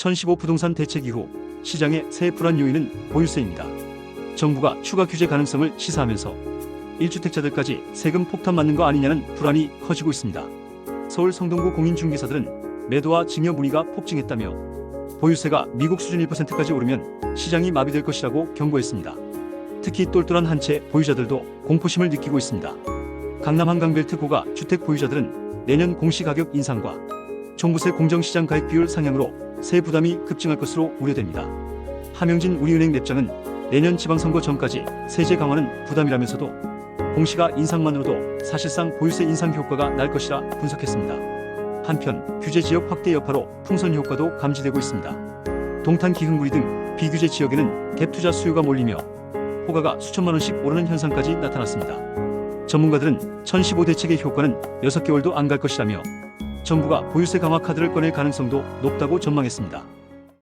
1015 부동산 대책 이후 시장의 새 불안 요인은 보유세입니다. 정부가 추가 규제 가능성을 시사하면서 1주택자들까지 세금 폭탄 맞는 거 아니냐는 불안이 커지고 있습니다. 서울 성동구 공인중개사들은 매도와 증여 문의가 폭증했다며 보유세가 미국 수준 1%까지 오르면 시장이 마비될 것이라고 경고했습니다. 특히 똘똘한 한 채 보유자들도 공포심을 느끼고 있습니다. 강남 한강벨트 고가 주택 보유자들은 내년 공시가격 인상과 종부세 공정시장 가입 비율 상향으로 세 부담이 급증할 것으로 우려됩니다. 함영진 우리은행 랩장은 내년 지방선거 전까지 세제 강화는 부담이라면서도 공시가 인상만으로도 사실상 보유세 인상 효과가 날 것이라 분석했습니다. 한편 규제 지역 확대 여파로 풍선 효과도 감지되고 있습니다. 동탄 기흥구리 등 비규제 지역에는 갭 투자 수요가 몰리며 호가가 수천만 원씩 오르는 현상까지 나타났습니다. 전문가들은 1015 대책의 효과는 6개월도 안 갈 것이라며 정부가 보유세 강화 카드를 꺼낼 가능성도 높다고 전망했습니다.